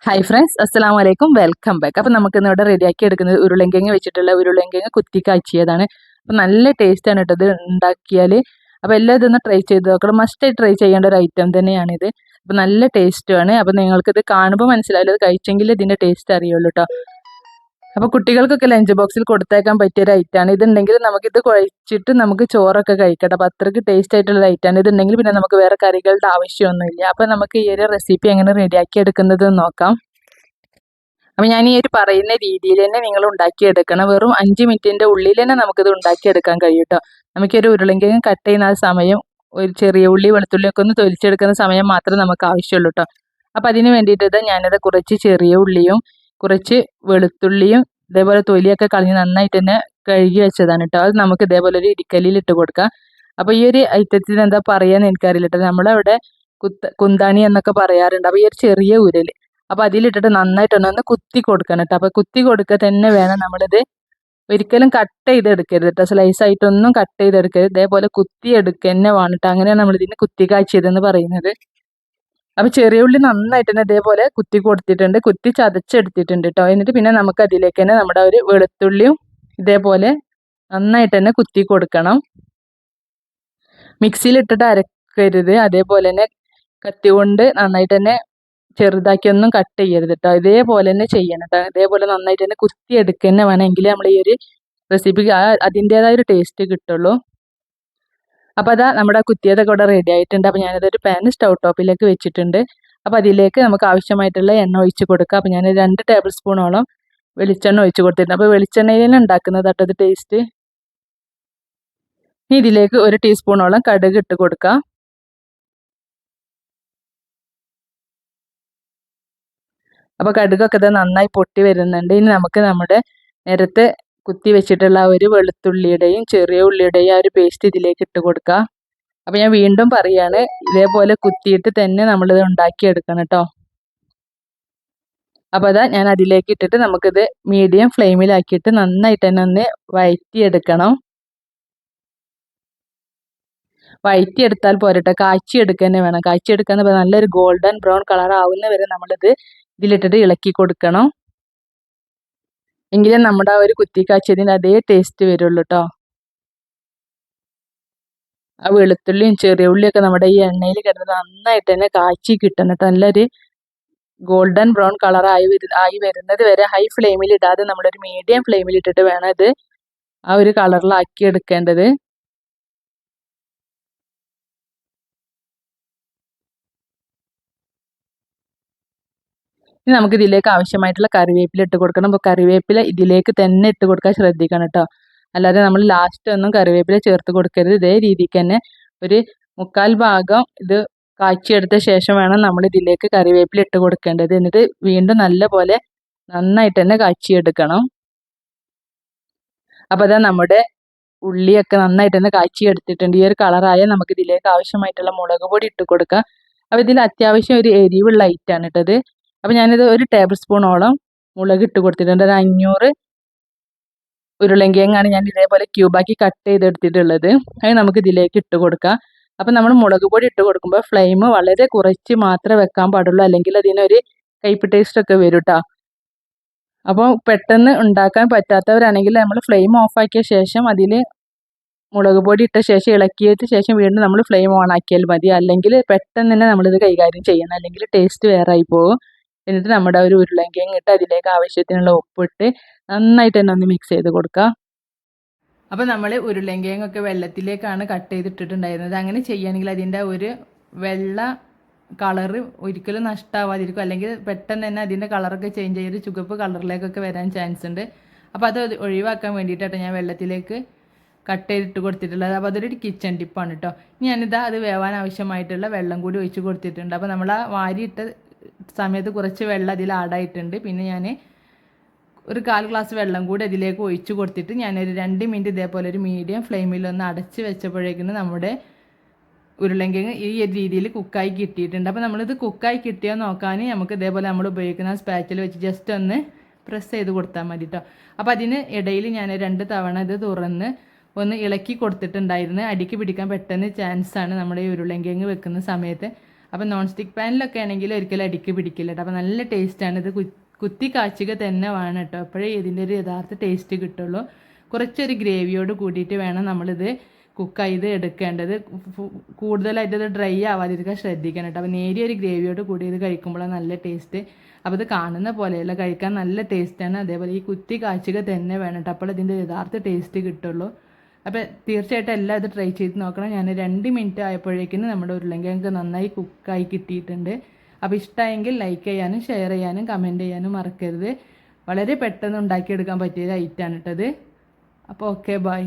Hi friends അസ്സലാമു വലൈക്കും welcome back അപ്പം നമുക്ക് ഇന്നിവിടെ റെഡിയാക്കി എടുക്കുന്നത് ഉരുളങ്കിങ് വെച്ചിട്ടുള്ള ഉരുളങ്കിങ് കുത്തി കാച്ചിയതാണ് അപ്പോൾ നല്ല ടേസ്റ്റാണ് കേട്ടോ ഇത് ഉണ്ടാക്കിയാൽ അപ്പോൾ എല്ലാം ഇതൊന്ന് ട്രൈ ചെയ്ത് നോക്കണം. മസ്റ്റായി ട്രൈ ചെയ്യേണ്ട ഒരു ഐറ്റം തന്നെയാണിത്. അപ്പം നല്ല ടേസ്റ്റുമാണ് അപ്പം നിങ്ങൾക്കിത് കാണുമ്പോൾ മനസ്സിലായാലും അത് കഴിച്ചെങ്കിൽ ഇതിന്റെ ടേസ്റ്റ് അറിയുള്ളൂ കേട്ടോ. അപ്പോൾ കുട്ടികൾക്കൊക്കെ ലഞ്ച് ബോക്സിൽ കൊടുത്തേക്കാൻ പറ്റിയ ഒരു ഐറ്റാണ് ഇതുണ്ടെങ്കിൽ നമുക്ക് ഇത് കഴിച്ചിട്ട് നമുക്ക് ചോറൊക്കെ കഴിക്കട്ടെ. അപ്പോൾ അത്രയ്ക്ക് ടേസ്റ്റ് ആയിട്ടുള്ള ഐറ്റാണ് ഇതുണ്ടെങ്കിൽ പിന്നെ നമുക്ക് വേറെ കറികളുടെ ആവശ്യമൊന്നുമില്ല. അപ്പോൾ നമുക്ക് ഈ ഒരു റെസിപ്പി എങ്ങനെ റെഡിയാക്കി എടുക്കുന്നത് നോക്കാം. അപ്പം ഞാൻ ഈ ഒരു പറയുന്ന രീതിയിൽ തന്നെ നിങ്ങൾ ഉണ്ടാക്കിയെടുക്കണം. വെറും അഞ്ച് മിനിറ്റിന്റെ ഉള്ളിൽ തന്നെ നമുക്കിത് ഉണ്ടാക്കിയെടുക്കാൻ കഴിയും കേട്ടോ നമുക്കൊരു ഉരുളങ്കിഴങ്ങ് കട്ട് ചെയ്യുന്ന ആ സമയം ഒരു ചെറിയ ഉള്ളി വെളുത്തുള്ളിയൊക്കെ ഒന്ന് തൊലിച്ചെടുക്കുന്ന സമയം മാത്രമേ നമുക്ക് ആവശ്യമുള്ളൂ കേട്ടോ അപ്പം അതിന് വേണ്ടിയിട്ട് ഞാനത് കുറച്ച് ചെറിയ ഉള്ളിയും കുറച്ച് വെളുത്തുള്ളിയും ഇതേപോലെ തൊലിയൊക്കെ കളഞ്ഞ് നന്നായിട്ട് തന്നെ കഴുകി വെച്ചതാണ് കേട്ടോ അത് നമുക്ക് ഇതേപോലെ ഒരു ഇടിക്കലിയിൽ ഇട്ട് കൊടുക്കാം. അപ്പോൾ ഈ ഒരു ഐറ്റത്തിന് എന്താ പറയാന്ന് എനിക്കറിയില്ല കേട്ടോ നമ്മളവിടെ കുത്ത കുന്താണി എന്നൊക്കെ പറയാറുണ്ട്. അപ്പോൾ ഈ ഒരു ചെറിയ ഉരൽ അപ്പോൾ അതിലിട്ടിട്ട് നന്നായിട്ടൊന്ന് കുത്തി കൊടുക്കണം കേട്ടോ അപ്പോൾ കുത്തി കൊടുക്കുക തന്നെ വേണം നമ്മളിത്. ഒരിക്കലും കട്ട് ചെയ്തെടുക്കരുത് കേട്ടോ സ്ലൈസ് ആയിട്ടൊന്നും കട്ട് ചെയ്തെടുക്കരുത്. ഇതേപോലെ കുത്തി എടുക്കുക തന്നെ വേണം കേട്ടോ അങ്ങനെയാണ് നമ്മളിതിന് കുത്തി കാച്ചിയതെന്ന് പറയുന്നത്. അപ്പോൾ ചെറിയ ഉള്ളി നന്നായിട്ട് തന്നെ ഇതേപോലെ കുത്തി കൊടുത്തിട്ടുണ്ട് കുത്തി ചതച്ചെടുത്തിട്ടുണ്ട് കേട്ടോ എന്നിട്ട് പിന്നെ നമുക്ക് അതിലേക്ക് തന്നെ നമ്മുടെ ഒരു വെളുത്തുള്ളിയും ഇതേപോലെ നന്നായിട്ട് തന്നെ കുത്തി കൊടുക്കണം. മിക്സിയിൽ മിക്സിയിലിട്ടിട്ട് അരക്കരുത്. അതേപോലെ തന്നെ കത്തി കൊണ്ട് നന്നായിട്ട് തന്നെ ചെറുതാക്കി ഒന്നും കട്ട് ചെയ്യരുത് കേട്ടോ ഇതേപോലെ തന്നെ ചെയ്യണം കേട്ടോ ഇതേപോലെ നന്നായിട്ട് തന്നെ കുത്തി എടുക്കുക തന്നെ വേണമെങ്കിൽ നമ്മൾ ഈ ഒരു റെസിപ്പിക്ക് അതിന്റെതായ ഒരു ടേസ്റ്റ് കിട്ടുള്ളൂ. അപ്പോൾ അതാ നമ്മുടെ കുത്തിയതൊക്കെ ഇവിടെ റെഡി ആയിട്ടുണ്ട്. അപ്പോൾ ഞാനതൊരു പാൻ സ്റ്റൗ ടോപ്പിലേക്ക് വെച്ചിട്ടുണ്ട്. അപ്പോൾ അതിലേക്ക് നമുക്ക് ആവശ്യമായിട്ടുള്ള എണ്ണ ഒഴിച്ച് കൊടുക്കുക അപ്പോൾ ഞാൻ രണ്ട് ടേബിൾ സ്പൂണോളം വെളിച്ചെണ്ണ ഒഴിച്ച് കൊടുത്തിട്ടുണ്ട്. അപ്പോൾ വെളിച്ചെണ്ണയിലാണ് ഉണ്ടാക്കുന്നത് കേട്ടോ ടേസ്റ്റ് ഇനി ഇതിലേക്ക് ഒരു ടീസ്പൂണോളം കടുക് ഇട്ട് കൊടുക്കുക അപ്പോൾ കടുകൊക്കെ ഇത് നന്നായി പൊട്ടി വരുന്നുണ്ട്. ഇനി നമുക്ക് നമ്മുടെ നേരത്തെ കുത്തി വെച്ചിട്ടുള്ള ഒരു വെളുത്തുള്ളിയുടെയും ചെറിയ ഉള്ളിയുടെയും ആ ഒരു പേസ്റ്റ് ഇതിലേക്ക് ഇട്ട് കൊടുക്കുക അപ്പോൾ ഞാൻ വീണ്ടും പറയാണ് ഇതേപോലെ കുത്തിയിട്ട് തന്നെ നമ്മളിത് ഉണ്ടാക്കിയെടുക്കണം കേട്ടോ അപ്പോൾ അതാ ഞാൻ അതിലേക്ക് ഇട്ടിട്ട് നമുക്കിത് മീഡിയം ഫ്ലെയിമിലാക്കിയിട്ട് നന്നായിട്ട് തന്നെ ഒന്ന് വഴറ്റിയെടുക്കണം വഴറ്റിയെടുത്താൽ പോരട്ടെ കാച്ചിയെടുക്കുക തന്നെ വേണം. കാച്ചിയെടുക്കുക എന്ന് പറഞ്ഞാൽ നല്ലൊരു ഗോൾഡൻ ബ്രൗൺ കളർ ആവുന്ന വരെ നമ്മളിത് ഇതിലിട്ടിട്ട് ഇളക്കി കൊടുക്കണം. എങ്കിലേ നമ്മുടെ ആ ഒരു കുത്തി കാച്ചിയതിന്റെ അതേ ടേസ്റ്റ് വരുള്ളൂ കേട്ടോ ആ വെളുത്തുള്ളിയും ചെറിയ ഉള്ളിയൊക്കെ നമ്മുടെ ഈ എണ്ണയിൽ കിടന്ന് നന്നായിട്ട് തന്നെ കാച്ചി കിട്ടണം കേട്ടോ നല്ലൊരു ഗോൾഡൻ ബ്രൗൺ കളർ ആയി ആയി വരുന്നത് വരെ ഹൈ ഫ്ലെയിമിൽ ഇടാതെ നമ്മളൊരു മീഡിയം ഫ്ലെയിമിൽ ഇട്ടിട്ട് വേണം ഇത് ആ ഒരു കളറിലാക്കി എടുക്കേണ്ടത്. ഇനി നമുക്ക് ഇതിലേക്ക് ആവശ്യമായിട്ടുള്ള കറിവേപ്പില ഇട്ട് കൊടുക്കണം. അപ്പോൾ കറിവേപ്പില ഇതിലേക്ക് തന്നെ ഇട്ട് കൊടുക്കാൻ ശ്രദ്ധിക്കണം കേട്ടോ അല്ലാതെ നമ്മൾ ലാസ്റ്റ് ഒന്നും കറിവേപ്പില ചേർത്ത് കൊടുക്കരുത്. ഇതേ രീതിക്ക് തന്നെ ഒരു മുക്കാൽ ഭാഗം ഇത് കാച്ചിയെടുത്ത ശേഷം വേണം നമ്മൾ ഇതിലേക്ക് കറിവേപ്പില ഇട്ട് കൊടുക്കേണ്ടത്. എന്നിട്ട് വീണ്ടും നല്ല പോലെ നന്നായിട്ട് തന്നെ കാച്ചിയെടുക്കണം. അപ്പോൾ അതാ നമ്മുടെ ഉള്ളിയൊക്കെ നന്നായിട്ട് തന്നെ കാച്ചി എടുത്തിട്ടുണ്ട് ഈ ഒരു കളറായ നമുക്ക് ഇതിലേക്ക് ആവശ്യമായിട്ടുള്ള മുളക് പൊടി ഇട്ട് കൊടുക്കാം. അപ്പോൾ ഇതിൽ അത്യാവശ്യം ഒരു എരിവുള്ള ഐറ്റാണ് കേട്ടത് അപ്പോൾ ഞാനിത് ഒരു ടേബിൾ സ്പൂണോളം മുളക് ഇട്ട് കൊടുത്തിട്ടുണ്ട്. ഒരു അഞ്ഞൂറ് ഉരുളങ്കിഴങ്ങാണ് ഞാൻ ഇതേപോലെ ക്യൂബാക്കി കട്ട് ചെയ്തെടുത്തിട്ടുള്ളത്. അത് നമുക്ക് ഇതിലേക്ക് ഇട്ട് കൊടുക്കാം. അപ്പം നമ്മൾ മുളക് പൊടി ഇട്ട് കൊടുക്കുമ്പോൾ ഫ്ലെയിം വളരെ കുറച്ച് മാത്രമേ വെക്കാൻ പാടുള്ളൂ. അല്ലെങ്കിൽ അതിനൊരു കയ്പ് ടേസ്റ്റ് ഒക്കെ വരും കേട്ടോ അപ്പോൾ പെട്ടെന്ന് ഉണ്ടാക്കാൻ പറ്റാത്തവരാണെങ്കിൽ നമ്മൾ ഫ്ലെയിം ഓഫാക്കിയ ശേഷം അതിൽ മുളക് പൊടി ഇട്ട ശേഷം ഇളക്കിയിട്ട് ശേഷം വീണ്ടും നമ്മൾ ഫ്ലെയിം ഓൺ ആക്കിയാൽ മതി. അല്ലെങ്കിൽ പെട്ടെന്ന് തന്നെ നമ്മളിത് കൈകാര്യം ചെയ്യണം. അല്ലെങ്കിൽ ടേസ്റ്റ് വേറെ ആയി പോകും എന്നിട്ട് നമ്മുടെ ഒരു ഉരുളങ്കിഴങ്ങ് ഇട്ട് അതിലേക്ക് ആവശ്യത്തിനുള്ള ഉപ്പിട്ട് നന്നായിട്ട് തന്നെ ഒന്ന് മിക്സ് ചെയ്ത് കൊടുക്കുക. അപ്പോൾ നമ്മൾ ഉരുളങ്കിഴങ്ങൊക്കെ വെള്ളത്തിലേക്കാണ് കട്ട് ചെയ്തിട്ടിട്ടുണ്ടായിരുന്നത്. അങ്ങനെ ചെയ്യുകയാണെങ്കിൽ അതിന്റെ ഒരു വെള്ള കളറ് ഒരിക്കലും നഷ്ടമാവാതിരിക്കും അല്ലെങ്കിൽ പെട്ടെന്ന് തന്നെ അതിന്റെ കളറൊക്കെ ചേഞ്ച് ചെയ്ത് ചുവപ്പ് കളറിലേക്കൊക്കെ വരാൻ ചാൻസ് ഉണ്ട്. അപ്പോൾ അത് ഒഴിവാക്കാൻ വേണ്ടിയിട്ടാണ് ഞാൻ വെള്ളത്തിലേക്ക് കട്ട് ചെയ്തിട്ട് കൊടുത്തിട്ടുള്ളത്. അപ്പോൾ അതൊരു കിച്ചൺ ടിപ്പാണ് കേട്ടോ ഞാനിതാ അത് വേവാൻ ആവശ്യമായിട്ടുള്ള വെള്ളം കൂടി ഒഴിച്ച് കൊടുത്തിട്ടുണ്ട്. അപ്പോൾ നമ്മൾ ആ വാരിയിട്ട സമയത്ത് കുറച്ച് വെള്ളം അതിൽ ആഡായിട്ടുണ്ട്. പിന്നെ ഞാൻ ഒരു കാൽ ഗ്ലാസ് വെള്ളം കൂടി അതിലേക്ക് ഒഴിച്ച് കൊടുത്തിട്ട് ഞാനൊരു രണ്ട് മിനിറ്റ് ഇതേപോലെ ഒരു മീഡിയം ഫ്ലെയിമിൽ ഒന്ന് അടച്ച് വെച്ചപ്പോഴേക്കും നമ്മുടെ ഉരുളങ്കിങ് ഈ രീതിയിൽ കുക്കായി കിട്ടിയിട്ടുണ്ട്. അപ്പോൾ നമ്മളിത് കുക്കായി കിട്ടിയോ നോക്കാൻ നമുക്ക് ഇതേപോലെ നമ്മൾ ഉപയോഗിക്കുന്ന സ്പാച്ചിൽ വെച്ച് ജസ്റ്റ് ഒന്ന് പ്രസ് ചെയ്ത് കൊടുത്താൽ മതി കേട്ടോ അപ്പോൾ അതിന് ഇടയിൽ ഞാൻ രണ്ട് തവണ ഇത് തുറന്ന് ഒന്ന് ഇളക്കി കൊടുത്തിട്ടുണ്ടായിരുന്നു. അടിക്ക് പിടിക്കാൻ പെട്ടെന്ന് ചാൻസാണ് നമ്മുടെ ഈ ഉരുളങ്കിങ് വെക്കുന്ന സമയത്ത്. അപ്പോൾ നോൺ സ്റ്റിക്ക് പാനിലൊക്കെ ആണെങ്കിൽ ഒരിക്കലും അടിക്ക് പിടിക്കില്ല കേട്ടോ അപ്പം നല്ല ടേസ്റ്റാണ് ഇത് കുത്തി കാച്ചുക തന്നെ വേണം കേട്ടോ അപ്പോഴേ ഇതിന്റെ ഒരു യഥാർത്ഥ ടേസ്റ്റ് കിട്ടുള്ളൂ. കുറച്ചൊരു ഗ്രേവിയോട് കൂടിയിട്ട് വേണം നമ്മളിത് കുക്ക് ചെയ്ത് എടുക്കേണ്ടത്. കൂടുതലായിട്ട് ഇത് ഡ്രൈ ആവാതിരിക്കാൻ ശ്രദ്ധിക്കണം കേട്ടോ അപ്പോൾ നേരിയ ഒരു ഗ്രേവിയോട് കൂടി ഇത് കഴിക്കുമ്പോഴാണ് നല്ല ടേസ്റ്റ് അപ്പോൾ ഇത് കാണുന്ന പോലെയല്ല കഴിക്കാൻ നല്ല ടേസ്റ്റാണ് അതേപോലെ ഈ കുത്തി കാച്ചുക തന്നെ വേണം കേട്ടോ അപ്പോൾ ഇതിന്റെ യഥാർത്ഥ ടേസ്റ്റ് കിട്ടുള്ളൂ. അപ്പോൾ തീർച്ചയായിട്ടും എല്ലാം ഇത് ട്രൈ ചെയ്ത് നോക്കണം. ഞാൻ രണ്ട് മിനിറ്റ് ആയപ്പോഴേക്കും നമ്മുടെ ഉരുളങ്കിഴങ്ങ് നന്നായി കുക്കായി കിട്ടിയിട്ടുണ്ട്. അപ്പോൾ ഇഷ്ടമായെങ്കിൽ ലൈക്ക് ചെയ്യാനും ഷെയർ ചെയ്യാനും കമന്റ് ചെയ്യാനും മറക്കരുത്. വളരെ പെട്ടെന്ന് ഉണ്ടാക്കിയെടുക്കാൻ പറ്റിയ ഒരു ഐറ്റാണ് കേട്ടത് അപ്പോൾ ഓക്കെ ബൈ